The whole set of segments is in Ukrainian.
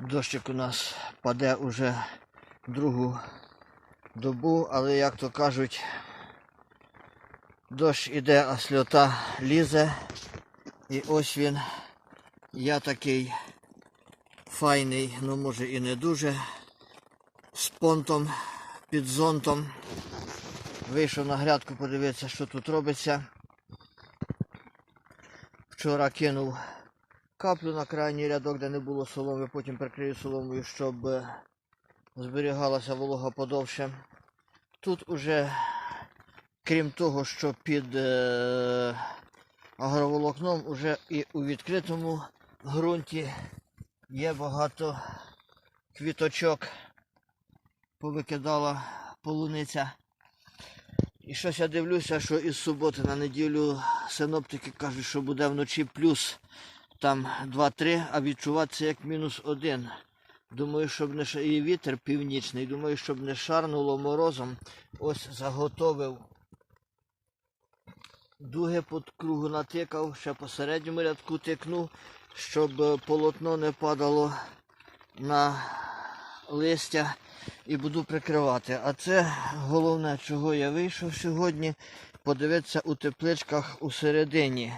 Дощик у нас паде уже другу добу, але як то кажуть, дощ іде, а сльота лізе. І ось він. Я такий файний, ну може і не дуже. З понтом, під зонтом. Вийшов на грядку подивитися, що тут робиться. Вчора кинув каплю на крайній рядок, де не було соломи, потім прикрию соломою, щоб е, зберігалася волога подовше. Тут уже, крім того, що під е, агроволокном, уже і у відкритому ґрунті є багато квіточок, повикидала полуниця. І щось я дивлюся, що із суботи на неділю синоптики кажуть, що буде вночі плюс там 2-3, а відчуватися як мінус 1. Думаю, щоб не ша- і вітер північний, думаю, щоб не шарнуло морозом. Ось заготовив. Дуги по кругу натикав, ще по середньому рядку тикнув, щоб полотно не падало на листя і буду прикривати. А це головне, чого я вийшов сьогодні, подивитися у тепличках усередині.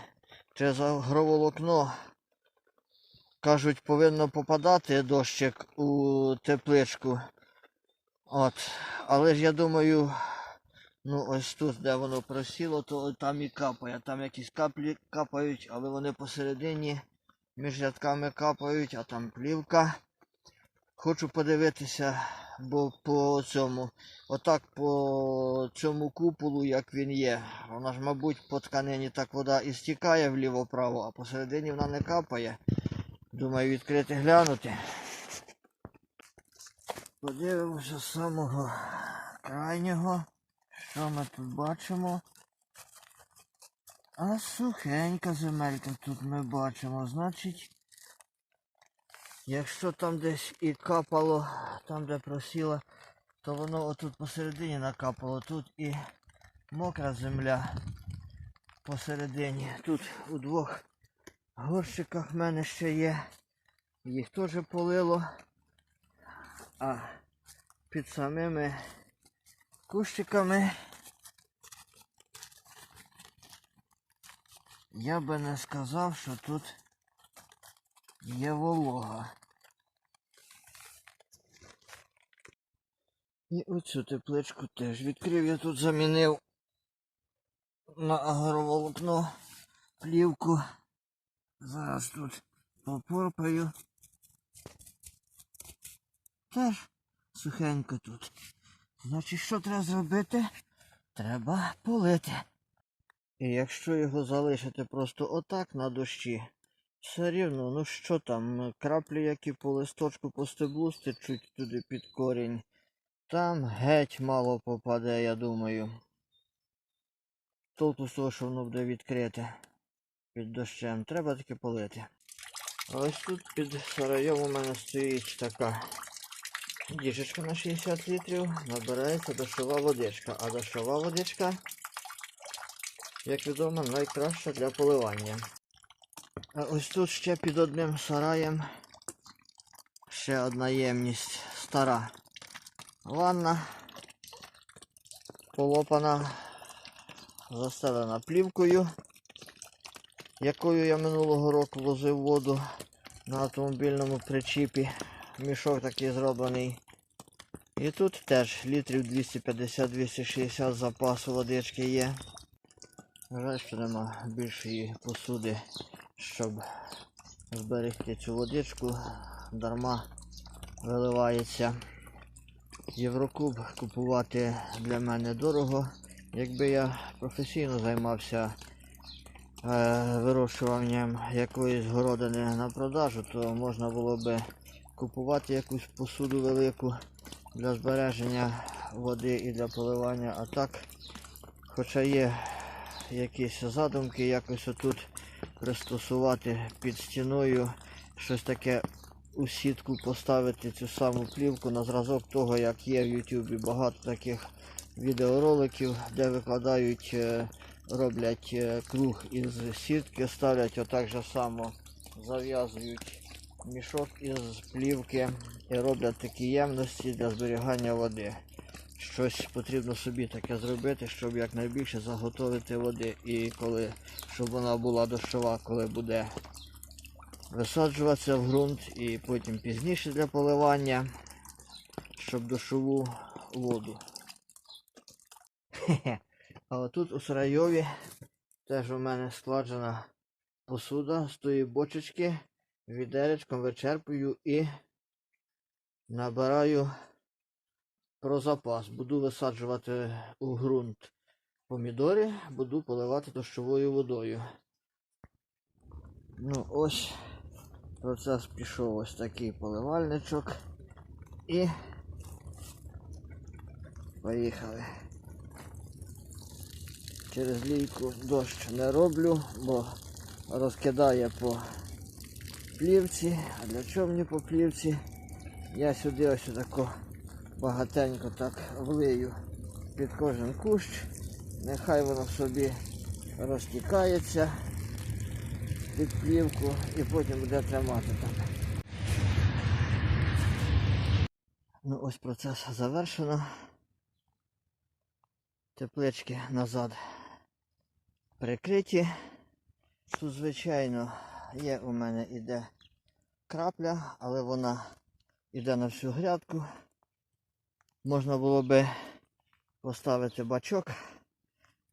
Через агроволокно, кажуть, повинно попадати дощик у тепличку. От. Але ж я думаю, ну ось тут, де воно просіло, то там і капає. Там якісь каплі капають, але вони посередині між рядками капають, а там плівка. Хочу подивитися, бо по цьому, отак по цьому куполу, як він є. Вона ж, мабуть, по тканині так вода і стікає вліво-право, а посередині вона не капає. Думаю, відкрити глянути. Подивимося з самого крайнього. Що ми тут бачимо? А сухенька земелька тут ми бачимо. Значить, якщо там десь і капало, там де просіло, то воно отут посередині накапало. Тут і мокра земля посередині. Тут у двох горщиках в мене ще є. Їх теж полило. А під самими кущиками я би не сказав, що тут є волога. І оцю тепличку теж відкрив. Я тут замінив на агроволокно плівку. Зараз тут попорпаю. Теж сухенько тут. Значить, що треба зробити? Треба полити. І якщо його залишити просто отак на дощі, все рівно, ну що там, краплі, які по листочку по стеблу стечуть туди під корінь, там геть мало попаде, я думаю. Толку з того, що воно буде відкрите під дощем. Треба таки полити. Ось тут під сараєм у мене стоїть така діжечка на 60 літрів, набирається дощова водичка. А дощова водичка, як відомо, найкраща для поливання. А ось тут ще під одним сараєм ще одна ємність стара. Ванна полопана, застелена плівкою, якою я минулого року возив воду на автомобільному причіпі. Мішок такий зроблений. І тут теж літрів 250-260 запасу водички є. Жаль, що нема більшої посуди, щоб зберегти цю водичку. Дарма виливається. Єврокуб купувати для мене дорого. Якби я професійно займався вирощуванням якоїсь городини на продажу, то можна було би купувати якусь посуду велику для збереження води і для поливання. А так, хоча є якісь задумки, якось отут пристосувати під стіною щось таке у сітку поставити цю саму плівку на зразок того, як є в Ютубі багато таких відеороликів, де викладають, е, роблять е, круг із сітки, ставлять отак же само, зав'язують мішок із плівки і роблять такі ємності для зберігання води. Щось потрібно собі таке зробити, щоб якнайбільше заготовити води. І коли, щоб вона була дощова, коли буде висаджуватися в ґрунт і потім пізніше для поливання, щоб дощову воду. Хе-хе. А отут у Сарайові теж у мене складена посуда з тої бочечки, відеречком вичерпую і набираю про запас. Буду висаджувати у ґрунт помідори, буду поливати дощовою водою. Ну ось процес пішов ось такий поливальничок. І поїхали. Через лійку дощ не роблю, бо розкидає по плівці. А для чого мені по плівці? Я сюди ось тако багатенько так влию під кожен кущ. Нехай воно собі розтікається під плівку і потім буде тримати там. Ну ось процес завершено. Теплички назад прикриті. Тут, звичайно, є у мене іде крапля, але вона йде на всю грядку. Можна було би поставити бачок,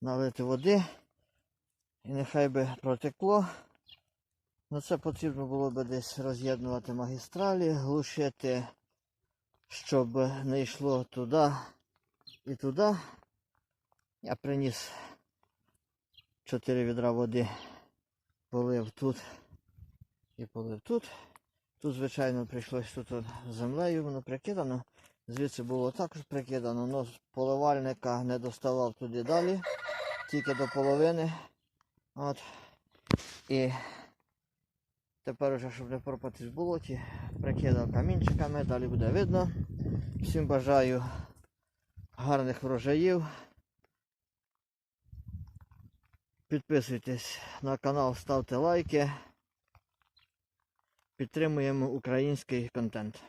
налити води і нехай би протекло. На це потрібно було би десь роз'єднувати магістралі, глушити, щоб не йшло туди і туди. Я приніс 4 відра води, полив тут і полив тут. Тут, звичайно, прийшлось тут землею, воно прикидано. Звідси було також прикидано, але поливальника не доставав туди далі, тільки до половини. От. І тепер уже, щоб не пропатись в болоті, прикидав камінчиками, далі буде видно. Всім бажаю гарних врожаїв. Підписуйтесь на канал, ставте лайки. Підтримуємо український контент.